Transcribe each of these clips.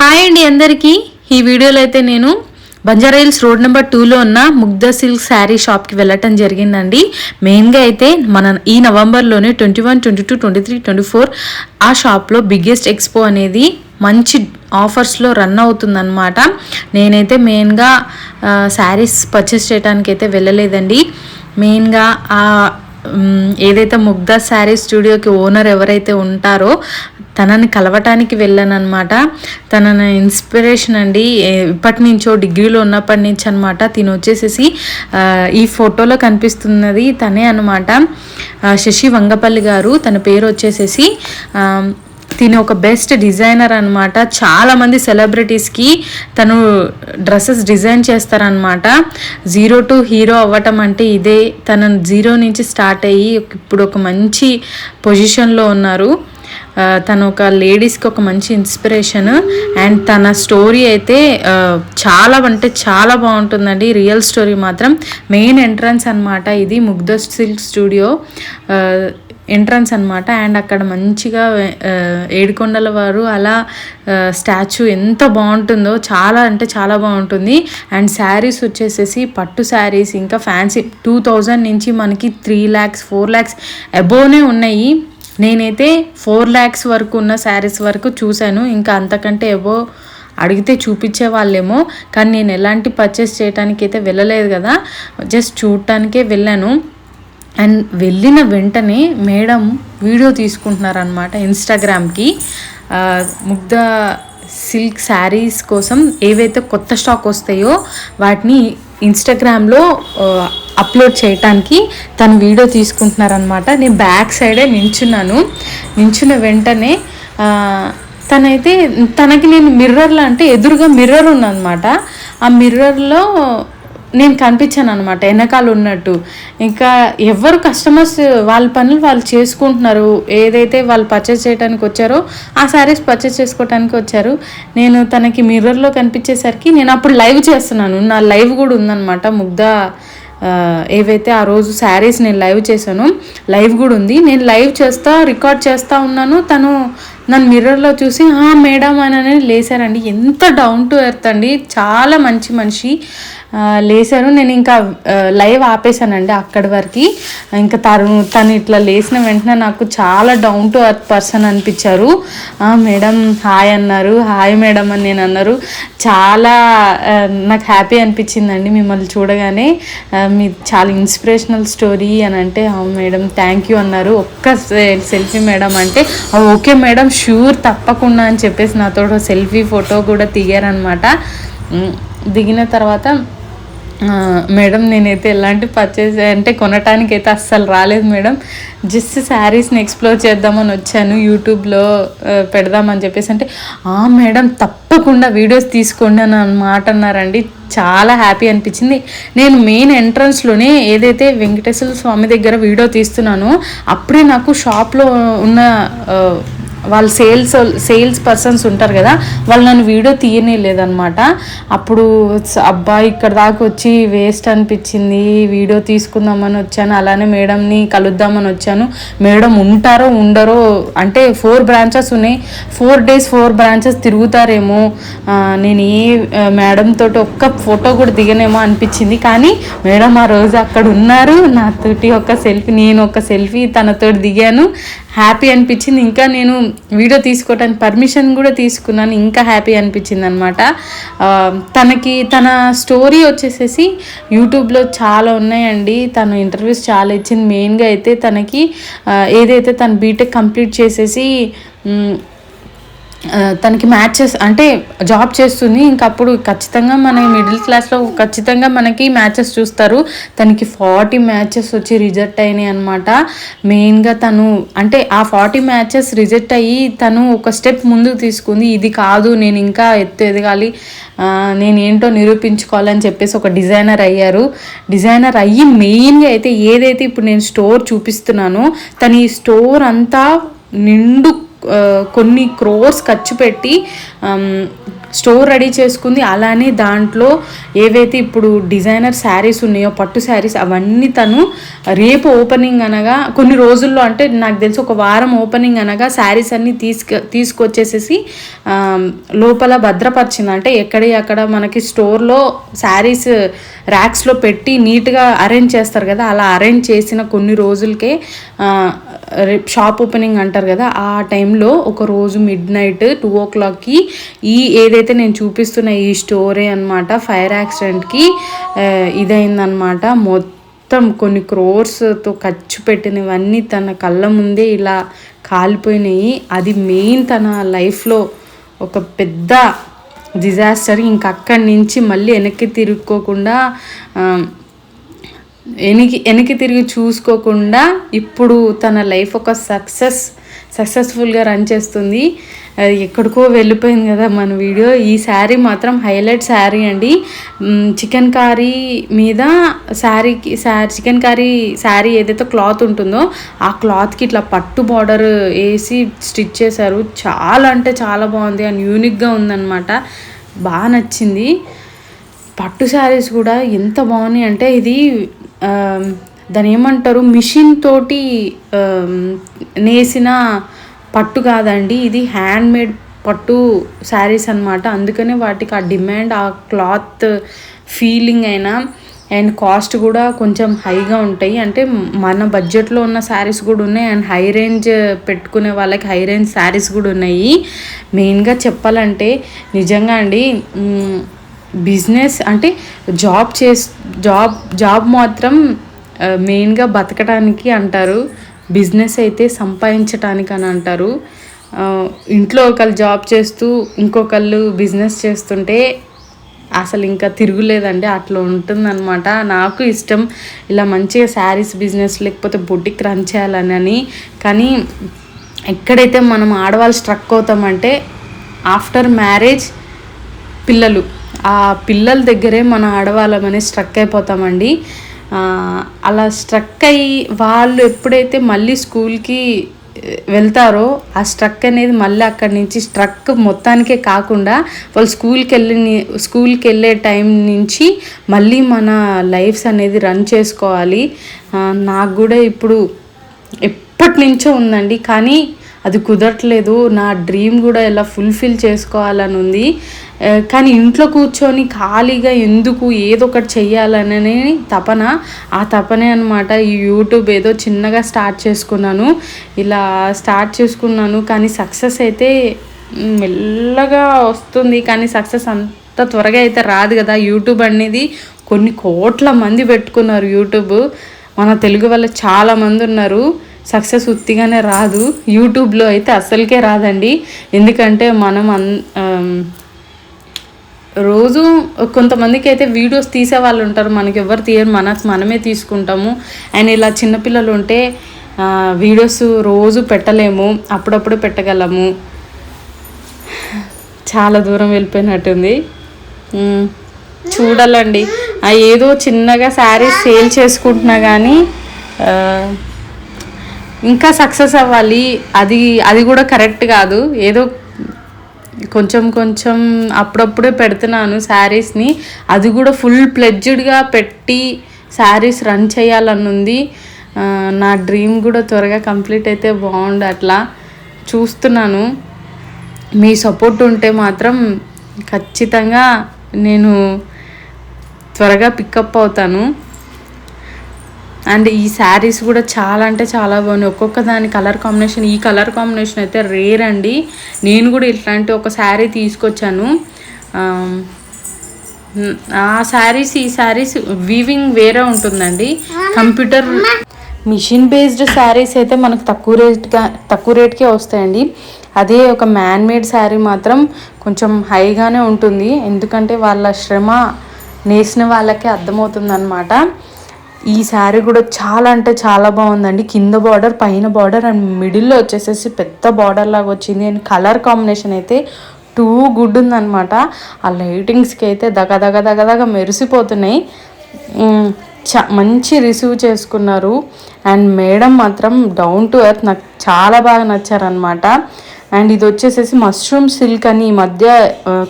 Hi అండి అందరికీ. ఈ వీడియోలో అయితే నేను బంజారాయిల్స్ రోడ్ నెంబర్ టూలో ఉన్న ముగ్ధ సిల్క్ శారీ షాప్కి వెళ్ళటం జరిగిందండి. మెయిన్గా అయితే మన ఈ నవంబర్లోనే twenty one twenty two twenty three twenty four ఆ షాప్లో బిగ్గెస్ట్ ఎక్స్పో అనేది మంచి ఆఫర్స్లో రన్ అవుతుందన్నమాట. నేనైతే మెయిన్గా శారీస్ పర్చేస్ చేయడానికి అయితే వెళ్ళలేదండి. మెయిన్గా ఏదైతే ముగ్ధ శారీ స్టూడియోకి ఓనర్ ఎవరైతే ఉంటారో తనని కలవటానికి వెళ్ళాను అనమాట ఇన్స్పిరేషన్ అండి ఇప్పటి నుంచో డిగ్రీలో ఉన్నప్పటి నుంచి అనమాట తిను వచ్చేసేసి ఈ ఫోటోలో కనిపిస్తున్నది తనే అనమాట శశి వంగపల్లి గారు తన పేరు వచ్చేసేసి ఆ, తిను ఒక బెస్ట్ డిజైనర్ అనమాట చాలామంది సెలబ్రిటీస్కి తను డ్రెస్సెస్ డిజైన్ చేస్తారనమాట జీరో టు హీరో అవ్వటం అంటే ఇదే. తనను జీరో నుంచి స్టార్ట్ అయ్యి ఇప్పుడు ఒక మంచి పొజిషన్లో ఉన్నారు. తను ఒక లేడీస్కి ఒక మంచి ఇన్స్పిరేషన్ అండ్ తన స్టోరీ అయితే చాలా అంటే చాలా బాగుంటుందండి. రియల్ స్టోరీ మాత్రం. మెయిన్ ఎంట్రన్స్ అనమాట ఇది ముగ్ధ సిల్క్ స్టూడియో ఎంట్రన్స్ అనమాట అండ్ అక్కడ మంచిగా ఏడుకొండల వారు అలా స్టాచ్యూ ఎంత బాగుంటుందో చాలా అంటే చాలా బాగుంటుంది. అండ్ శారీస్ వచ్చేసేసి పట్టు శారీస్ ఇంకా ఫ్యాన్సీ టూ థౌజండ్ నుంచి మనకి త్రీ ల్యాక్స్ ఫోర్ ల్యాక్స్ అబోవ్నే ఉన్నాయి. నేనైతే ఫోర్ ల్యాక్స్ వరకు ఉన్న శారీస్ వరకు చూశాను. ఇంకా అంతకంటే ఏవో అడిగితే చూపించే వాళ్ళేమో. కానీ నేను ఎలాంటి పర్చేస్ చేయడానికి అయితే వెళ్ళలేదు కదా. జస్ట్ చూడటానికే వెళ్ళాను. అండ్ వెళ్ళిన వెంటనే మేడం వీడియో తీసుకుంటున్నారనమాట ఇన్స్టాగ్రామ్కి ముగ్ధ సిల్క్ శారీస్ కోసం ఏవైతే కొత్త స్టాక్ వస్తాయో వాటిని ఇన్స్టాగ్రామ్లో అప్లోడ్ చేయటానికి తను వీడియో తీసుకుంటున్నారనమాట నేను బ్యాక్ సైడే నించున్నాను. నించున్న వెంటనే తనైతే తనకి నేను మిర్రర్లో అంటే ఎదురుగా మిర్రర్ ఉందన్నమాట. ఆ మిర్రర్లో నేను కనిపించాను అనమాట వెనకాల ఉన్నట్టు. ఇంకా ఎవరు కస్టమర్స్ వాళ్ళ పనులు వాళ్ళు చేసుకుంటున్నారు ఏదైతే వాళ్ళు పర్చేస్ చేయడానికి వచ్చారో ఆ శారీస్ పర్చేస్ చేసుకోవడానికి వచ్చారు. నేను తనకి మిర్రర్లో కనిపించేసరికి నేను అప్పుడు లైవ్ చేస్తున్నాను. నా లైవ్ కూడా ఉందన్నమాట. ముగ్ధ ఏవైతే ఆ రోజు శారీస్ నేను లైవ్ చేశాను లైవ్ కూడా ఉంది. నేను లైవ్ చేస్తా రికార్డ్ చేస్తూ ఉన్నాను. తను నన్ను మిర్రర్లో చూసి "ఆ, మేడం అని అని లేసారండి. ఎంత డౌన్ టు ఎర్త్ అండి. చాలా మంచి మనిషి. లేసాను నేను ఇంకా లైవ్ ఆపేశానండి అక్కడి వరకు. ఇంకా తను తను ఇట్లా లేచిన వెంటనే నాకు చాలా డౌన్ టు అర్త్ పర్సన్ అనిపించారు. మేడం హాయ్ అన్నారు. హాయ్ మేడం అని నేను అన్నారు. చాలా నాకు హ్యాపీ అనిపించిందండి మిమ్మల్ని చూడగానే. మీ చాలా ఇన్స్పిరేషనల్ స్టోరీ అని అంటే "అవును మేడం థ్యాంక్ యూ అన్నారు. ఒక్క సెల్ఫీ మేడం అంటే ఓకే మేడం షూర్ తప్పకుండా అని చెప్పేసి నాతో సెల్ఫీ ఫోటో కూడా దిగారనమాట దిగిన తర్వాత మేడం నేనైతే ఎలాంటి పర్చేస్ అంటే కొనటానికి అయితే అస్సలు రాలేదు మేడం. జస్ట్ శారీస్ని ఎక్స్ప్లోర్ చేద్దామని వచ్చాను యూట్యూబ్లో పెడదామని చెప్పేసి. అంటే "ఆ, మేడం తప్పకుండా వీడియోస్ తీసుకోండి అని మాట అన్నారండి. చాలా హ్యాపీ అనిపించింది. నేను మెయిన్ ఎంట్రన్స్లోనే ఏదైతే వెంకటేశ్వర స్వామి దగ్గర వీడియో తీస్తున్నానో అప్పుడే నాకు షాప్లో ఉన్న వాళ్ళు సేల్స్ సేల్స్ పర్సన్స్ ఉంటారు కదా వాళ్ళు నన్ను వీడియో తీయనే లేదనమాట అప్పుడు అబ్బాయి ఇక్కడ దాకా వచ్చి వేస్ట్ అనిపించింది వీడియో తీసుకుందామని వచ్చాను అలానే మేడంని కలుద్దామని వచ్చాను. మేడం ఉంటారో ఉండరో అంటే ఫోర్ బ్రాంచెస్ ఉన్నాయి. ఫోర్ డేస్ ఫోర్ బ్రాంచెస్ తిరుగుతారేమో. నేను ఏ ఆ, మేడం తోటి ఒక్క ఫోటో కూడా దిగనేమో అనిపించింది. కానీ మేడం ఆ రోజు అక్కడ ఉన్నారు. నాతోటి ఒక సెల్ఫీ నేను ఒక సెల్ఫీ తనతో దిగాను. హ్యాపీ అనిపించింది. ఇంకా నేను వీడియో తీసుకోవడానికి పర్మిషన్ కూడా తీసుకున్నాను. ఇంకా హ్యాపీ అనిపించింది అనమాట తనకి తన స్టోరీ వచ్చేసేసి యూట్యూబ్లో చాలా ఉన్నాయండి. తను ఇంటర్వ్యూస్ చాలా ఇచ్చింది. మెయిన్గా అయితే తనకి ఏదైతే తను బీటెక్ కంప్లీట్ చేసేసి తనకి మ్యాచెస్ అంటే జాబ్ చేస్తుంది. ఇంకప్పుడు ఖచ్చితంగా మన మిడిల్ క్లాస్లో ఖచ్చితంగా మనకి మ్యాచెస్ చూస్తారు. తనకి ఫార్టీ మ్యాచెస్ వచ్చి రిజెక్ట్ అయినాయి అనమాట మెయిన్గా తను అంటే ఆ ఫార్టీ మ్యాచెస్ రిజెక్ట్ అయ్యి తను ఒక స్టెప్ ముందుకు తీసుకుంది. ఇది కాదు నేను ఇంకా ఎత్తు ఎదగాలి. నేను ఏంటో నిరూపించుకోవాలని చెప్పేసి ఒక డిజైనర్ అయ్యారు. డిజైనర్ అయ్యి మెయిన్గా అయితే ఏదైతే ఇప్పుడు నేను స్టోర్ చూపిస్తున్నానో తను ఈ స్టోర్ అంతా నిండు కొన్ని క్రోర్స్ ఖర్చు పెట్టి స్టోర్ రెడీ చేసుకుంది. అలానే దాంట్లో ఏవైతే ఇప్పుడు డిజైనర్ శారీస్ ఉన్నాయో పట్టు శారీస్ అవన్నీ తను రేపు ఓపెనింగ్ అనగా కొన్ని రోజుల్లో అంటే నాకు తెలిసి ఒక వారం ఓపెనింగ్ అనగా శారీస్ అన్నీ తీసుకు తీసుకొచ్చేసేసి లోపల భద్రపరిచింది. అంటే ఎక్కడి అక్కడ మనకి స్టోర్లో శారీస్ ర్యాక్స్లో పెట్టి నీట్గా అరేంజ్ చేస్తారు కదా అలా అరేంజ్ చేసిన కొన్ని రోజులకే షాప్ ఓపెనింగ్ అంటారు కదా ఆ టైంలో ఒక రోజు మిడ్ నైట్ టూ ఓ క్లాక్కి ఈ ఏదైతే నేను చూపిస్తున్న ఈ స్టోరే అనమాట ఫైర్ యాక్సిడెంట్కి ఇదైందనమాట మొత్తం కొన్ని క్రోర్స్తో ఖర్చు పెట్టినవన్నీ తన కళ్ళ ముందే ఇలా కాలిపోయినాయి. అది మెయిన్ తన లైఫ్లో ఒక పెద్ద డిజాస్టర్. ఇంక అక్కడి నుంచి మళ్ళీ వెనక్కి తిరుక్కోకుండా వెనక్కి వెనక్కి తిరిగి చూసుకోకుండా ఇప్పుడు తన లైఫ్ ఒక సక్సెస్ సక్సెస్ఫుల్గా రన్ చేస్తుంది. అది ఎక్కడికో వెళ్ళిపోయింది కదా మన వీడియో. ఈ శారీ మాత్రం హైలైట్ శారీ అండి. చికెన్ కర్రీ మీద శారీకి శారీ చికెన్ కర్రీ శారీ ఏదైతే క్లాత్ ఉంటుందో ఆ క్లాత్కి ఇట్లా పట్టు బార్డర్ వేసి స్టిచ్ చేశారు. చాలా అంటే చాలా బాగుంది. అండ్ యూనిక్గా ఉందన్నమాట. బాగా నచ్చింది. పట్టు శారీస్ కూడా ఎంత బాగున్నాయి అంటే ఇది దాని ఏమంటారు? మిషన్ తోటి నేసిన పట్టు కాదండి. ఇది హ్యాండ్మేడ్ పట్టు శారీస్ అన్నమాట. అందుకనే వాటికి ఆ డిమాండ్ ఆ క్లాత్ ఫీలింగ్ అయినా అండ్ కాస్ట్ కూడా కొంచెం హైగా ఉంటాయి. అంటే మన బడ్జెట్లో ఉన్న శారీస్ కూడా ఉన్నాయి. అండ్ హై రేంజ్ పెట్టుకునే వాళ్ళకి హై రేంజ్ శారీస్ కూడా ఉన్నాయి. మెయిన్గా చెప్పాలంటే నిజంగా అండి బిజినెస్ అంటే జాబ్ చేస్ జాబ్ జాబ్ మాత్రం మెయిన్గా బతకడానికి అంటారు బిజినెస్ అయితే సంపాదించటానికి అని అంటారు ఇంట్లో ఒకళ్ళు జాబ్ చేస్తూ ఇంకొకళ్ళు బిజినెస్ చేస్తుంటే అసలు ఇంకా తిరుగులేదండి అట్లా ఉంటుందన్నమాట. నాకు ఇష్టం ఇలా మంచిగా శారీస్ బిజినెస్ లేకపోతే బొడ్డికి రన్ చేయాలని అని. కానీ ఎక్కడైతే మనం ఆడవాళ్ళు స్ట్రక్ అవుతామంటే ఆఫ్టర్ మ్యారేజ్ పిల్లలు. ఆ పిల్లల దగ్గరే మన ఆడవాళ్ళమని స్ట్రక్ అయిపోతామండి. అలా స్ట్రక్ అయ్యి వాళ్ళు ఎప్పుడైతే మళ్ళీ స్కూల్కి వెళ్తారో ఆ స్ట్రక్ అనేది మళ్ళీ అక్కడి నుంచి స్ట్రక్ మొత్తానికే కాకుండా వాళ్ళు స్కూల్కి వెళ్ళి స్కూల్కి వెళ్ళే టైం నుంచి మళ్ళీ మన లైఫ్స్ అనేది రన్ చేసుకోవాలి. నాకు కూడా ఇప్పుడు ఎప్పటి నుంచో ఉందండి. కానీ అది కుదరట్లేదు నా డ్రీమ్ కూడా ఎలా ఫుల్ఫిల్ చేసుకోవాలని ఉంది కానీ ఇంట్లో కూర్చొని ఖాళీగా ఎందుకు ఏదో ఒకటి చెయ్యాలనే తపన ఆ తపనే అనమాట ఈ యూట్యూబ్ ఏదో చిన్నగా స్టార్ట్ చేసుకున్నాను ఇలా స్టార్ట్ చేసుకున్నాను కానీ సక్సెస్ అయితే మెల్లగా వస్తుంది. కానీ సక్సెస్ అంత త్వరగా అయితే రాదు కదా. యూట్యూబ్ అనేది కొన్ని కోట్ల మంది పెట్టుకున్నారు యూట్యూబ్ మన తెలుగు వల్ల చాలామంది ఉన్నారు. సక్సెస్ ఉత్తిగానే రాదు. యూట్యూబ్లో అయితే అస్సలకే రాదండి. ఎందుకంటే మనం అన్ రోజు కొంతమందికి అయితే వీడియోస్ తీసే వాళ్ళు ఉంటారు. మనకి ఎవరు తీయరు. మన మనమే తీసుకుంటాము. అండ్ ఇలా చిన్నపిల్లలు ఉంటే వీడియోస్ రోజు పెట్టలేము. అప్పుడప్పుడు పెట్టగలము. చాలా దూరం వెళ్ళిపోయినట్టుంది. చూడాలండి. ఆ ఏదో చిన్నగా శారీ సేల్ చేసుకుంటున్నా కానీ ఇంకా సక్సెస్ అవ్వాలి. అది అది కూడా కరెక్ట్ కాదు. ఏదో కొంచెం కొంచెం అప్పుడప్పుడే పెడుతున్నాను శారీస్ని. అది కూడా ఫుల్ ప్లెడ్జ్డ్గా పెట్టి శారీస్ రన్ చేయాలని ఉంది నా డ్రీమ్ కూడా త్వరగా కంప్లీట్ అయితే బాగుండు అట్లా చూస్తున్నాను. మీ సపోర్ట్ ఉంటే మాత్రం ఖచ్చితంగా నేను త్వరగా పికప్ అవుతాను. అండ్ ఈ శారీస్ కూడా చాలా అంటే చాలా బాగున్నాయి. ఒక్కొక్క దాని కలర్ కాంబినేషన్ ఈ కలర్ కాంబినేషన్ అయితే రేర్ అండి. నేను కూడా ఇట్లాంటి ఒక శారీ తీసుకొచ్చాను. ఆ శారీస్ ఈ శారీస్ వీవింగ్ వేరే ఉంటుందండి. కంప్యూటర్ మిషన్ బేస్డ్ శారీస్ అయితే మనకు తక్కువ రేట్గా తక్కువ రేట్కే వస్తాయండి. అదే ఒక మ్యాన్ మేడ్ శారీ మాత్రం కొంచెం హైగానే ఉంటుంది. ఎందుకంటే వాళ్ళ శ్రమ నేసిన వాళ్ళకే అర్థమవుతుంది అనమాట ఈ శారీ కూడా చాలా అంటే చాలా బాగుందండి. కింద బార్డర్ పైన బార్డర్ అండ్ మిడిల్లో వచ్చేసేసి పెద్ద బార్డర్ లాగా వచ్చింది. అండ్ కలర్ కాంబినేషన్ అయితే టూ గుడ్ ఉందనమాట ఆ లైటింగ్స్కి అయితే దగ దగ దగ దగ మెరిసిపోతున్నాయి. చ మంచి రిసీవ్ చేసుకున్నారు. అండ్ మేడం మాత్రం డౌన్ టు ఎర్త్ నాకు చాలా బాగా నచ్చారనమాట అండ్ ఇది వచ్చేసేసి మష్రూమ్ సిల్క్ అని ఈ మధ్య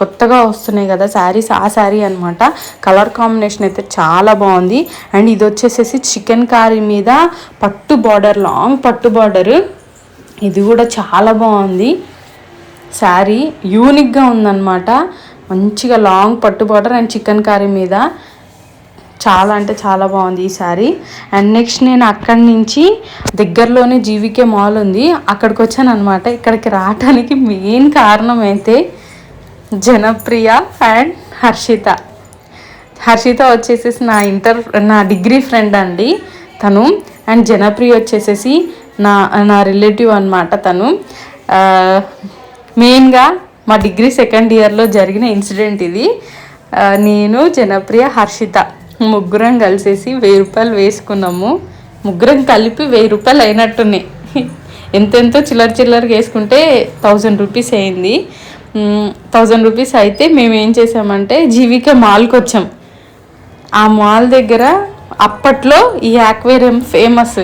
కొత్తగా వస్తున్నాయి కదా శారీస్ ఆ శారీ అనమాట కలర్ కాంబినేషన్ అయితే చాలా బాగుంది. అండ్ ఇది వచ్చేసేసి చికెన్ కర్రీ మీద పట్టు బార్డర్ లాంగ్ పట్టు బార్డర్ ఇది కూడా చాలా బాగుంది. శారీ యూనిక్గా ఉందన్నమాట. మంచిగా లాంగ్ పట్టు బార్డర్ అండ్ చికెన్ కర్రీ మీద. చాలా అంటే చాలా బాగుంది ఈ శారీ. అండ్ నెక్స్ట్ నేను అక్కడి నుంచి దగ్గరలోనే జీవికే మాల్ ఉంది. అక్కడికి వచ్చాను అనమాట ఇక్కడికి రావడానికి మెయిన్ కారణం అయితే జనప్రియ అండ్ హర్షిత. హర్షిత వచ్చేసేసి నా ఇంటర్ నా డిగ్రీ ఫ్రెండ్ అండి తను. అండ్ జనప్రియ వచ్చేసేసి నా నా రిలేటివ్ అనమాట తను. మెయిన్గా మా డిగ్రీ సెకండ్ ఇయర్లో జరిగిన ఇన్సిడెంట్ ఇది. నేను జనప్రియ హర్షిత. ముగ్గురం కలిసేసి వెయ్యి రూపాయలు వేసుకున్నాము. ముగ్గురం కలిపి వెయ్యి రూపాయలు అయినట్టున్నాయి ఎంతెంతో చిల్లర చిల్లరగా వేసుకుంటే థౌజండ్ రూపీస్ అయింది. థౌజండ్ రూపీస్ అయితే మేము ఏం చేసామంటే జీవికే మాల్కి వచ్చాం ఆ మాల్ దగ్గర అప్పట్లో ఈ యాక్వేరియం ఫేమస్.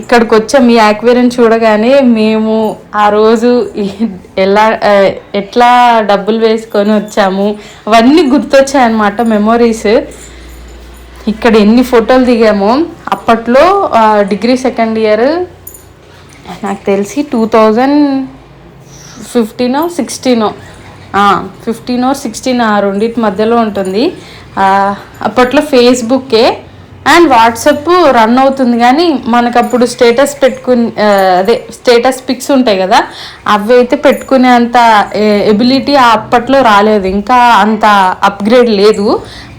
ఇక్కడికి వచ్చాం ఈ యాక్వేరియం చూడగానే మేము ఆ రోజు ఎలా ఎట్లా డబ్బులు వేసుకొని వచ్చాము. అవన్నీ గుర్తొచ్చాయన్నమాట మెమొరీస్. ఇక్కడ ఎన్ని ఫోటోలు దిగామో అప్పట్లో డిగ్రీ సెకండ్ ఇయర్ నాకు తెలిసి టూ థౌజండ్ ఫిఫ్టీనో సిక్స్టీనో. ఫిఫ్టీన్ ఆర్ సిక్స్టీన్ ఆ రెండింటి మధ్యలో ఉంటుంది. అప్పట్లో ఫేస్బుక్కే అండ్ వాట్సప్ రన్ అవుతుంది కానీ మనకు అప్పుడు స్టేటస్ పెట్టుకుని అదే స్టేటస్ పిక్స్ ఉంటాయి కదా అవి అయితే పెట్టుకునే అంత ఎబిలిటీ అప్పట్లో రాలేదు. ఇంకా అంత అప్గ్రేడ్ లేదు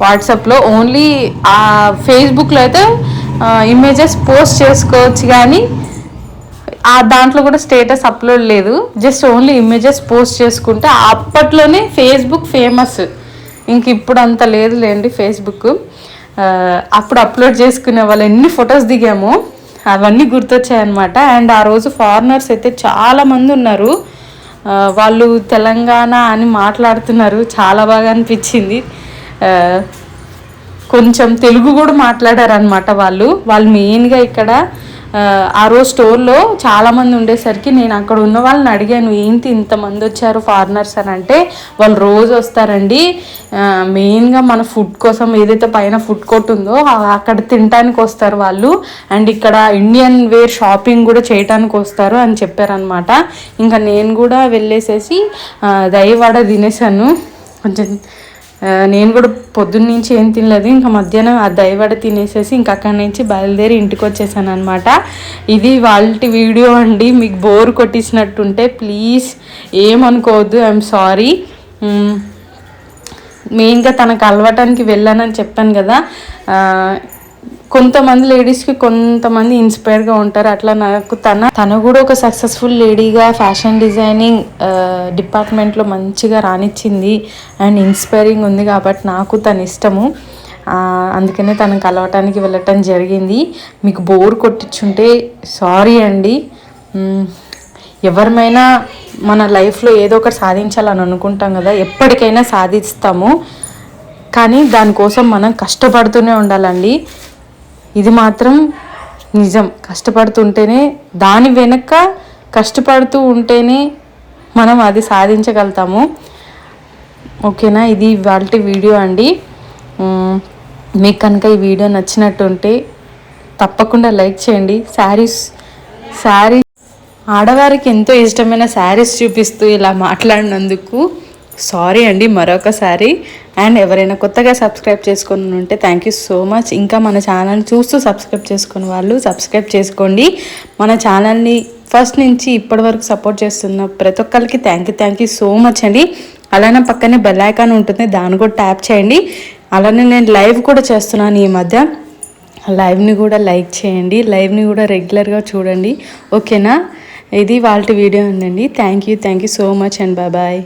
వాట్సాప్లో ఓన్లీ ఆ ఫేస్బుక్లో అయితే ఇమేజెస్ పోస్ట్ చేసుకోవచ్చు కానీ ఆ దాంట్లో కూడా స్టేటస్ అప్లోడ్ లేదు. జస్ట్ ఓన్లీ ఇమేజెస్ పోస్ట్ చేసుకుంటే అప్పట్లోనే ఫేస్బుక్ ఫేమస్ ఇంక ఇప్పుడు అంత లేదులేండి ఫేస్బుక్ అప్పుడు అప్లోడ్ చేసుకునే వాళ్ళు ఎన్ని ఫొటోస్ దిగామో అవన్నీ గుర్తొచ్చాయన్నమాట. అండ్ ఆ రోజు ఫారినర్స్ అయితే చాలా మంది ఉన్నారు. వాళ్ళు తెలంగాణ అని మాట్లాడుతున్నారు. చాలా బాగా అనిపించింది. కొంచెం తెలుగు కూడా మాట్లాడారు అనమాట వాళ్ళు వాళ్ళు మెయిన్గా ఇక్కడ ఆ, రోజు స్టోర్లో చాలామంది ఉండేసరికి నేను అక్కడ ఉన్న వాళ్ళని అడిగాను ఏంటి ఇంతమంది వచ్చారు ఫారినర్స్? అని అంటే వాళ్ళు రోజు వస్తారండి. మెయిన్గా మన ఫుడ్ కోసం ఏదైతే పైన ఫుడ్ కోర్ట్ ఉందో అక్కడ తినడానికి వస్తారు వాళ్ళు. అండ్ ఇక్కడ ఇండియన్ వేర్ షాపింగ్ కూడా చేయటానికి వస్తారు అని చెప్పారనమాట ఇంకా నేను కూడా వెళ్ళేసేసి దయవాడ తినేసాను. కొంచెం నేను కూడా పొద్దున్న నుంచి ఏం తినలేదు ఇంకా మధ్యాహ్నం ఆ దయవడ తినేసేసి ఇంకా అక్కడి నుంచి బయలుదేరి ఇంటికి వచ్చేసాను అనమాట ఇది వాళ్ళ వీడియో అండి మీకు బోర్ కొట్టించినట్టుంటే ప్లీజ్ ఏమనుకోవద్దు ఐఎమ్ సారీ. మెయిన్గా తనకు అలవటానికి వెళ్ళానని చెప్పాను కదా కొంతమంది లేడీస్కి కొంతమంది ఇన్స్పైర్గా ఉంటారు. అట్లా నాకు తన తను కూడా ఒక సక్సెస్ఫుల్ లేడీగా ఫ్యాషన్ డిజైనింగ్ డిపార్ట్మెంట్లో మంచిగా రానిచ్చింది అండ్ ఇన్స్పైరింగ్ ఉంది కాబట్టి నాకు తను ఇష్టము. అందుకనే తను కలవటానికి వెళ్ళటం జరిగింది. మీకు బోర్ కొట్టించుంటే సారీ అండి. ఎవరిమైనా మన లైఫ్లో ఏదో ఒకటి సాధించాలని అనుకుంటాం కదా ఎప్పటికైనా సాధిస్తాము. కానీ దానికోసం మనం కష్టపడుతూనే ఉండాలండి. ఇది మాత్రం నిజం. కష్టపడుతుంటేనే దాని వెనక కష్టపడుతూ ఉంటేనే మనం అది సాధించగలుగుతాము. ఓకేనా? ఇది వాళ్ళ వీడియో అండి. మీకు కనుక ఈ వీడియో నచ్చినట్టుంటే తప్పకుండా లైక్ చేయండి. శారీస్ శారీ ఆడవారికి ఎంతో ఇష్టమైన శారీస్ చూపిస్తూ ఇలా మాట్లాడినందుకు సారీ అండి మరొకసారి. అండ్ ఎవరైనా కొత్తగా సబ్స్క్రైబ్ చేసుకుని ఉంటే థ్యాంక్ యూ సో మచ్ ఇంకా మన ఛానల్ చూస్తూ సబ్స్క్రైబ్ చేసుకున్న వాళ్ళు సబ్స్క్రైబ్ చేసుకోండి. మన ఛానల్ని ఫస్ట్ నుంచి ఇప్పటి వరకు సపోర్ట్ చేస్తున్న ప్రతి ఒక్కరికి thank you thank you so much అండి. అలానే పక్కనే బెల్ ఐకాన్ ఉంటుంది దాన్ని కూడా ట్యాప్ చేయండి. అలానే నేను లైవ్ కూడా చేస్తున్నాను ఈ మధ్య. లైవ్ని కూడా లైక్ చేయండి. లైవ్ని కూడా రెగ్యులర్గా చూడండి. ఓకేనా ఇది వాళ్ళ వీడియో ఉందండి. Thank you thank you so much and. Bye bye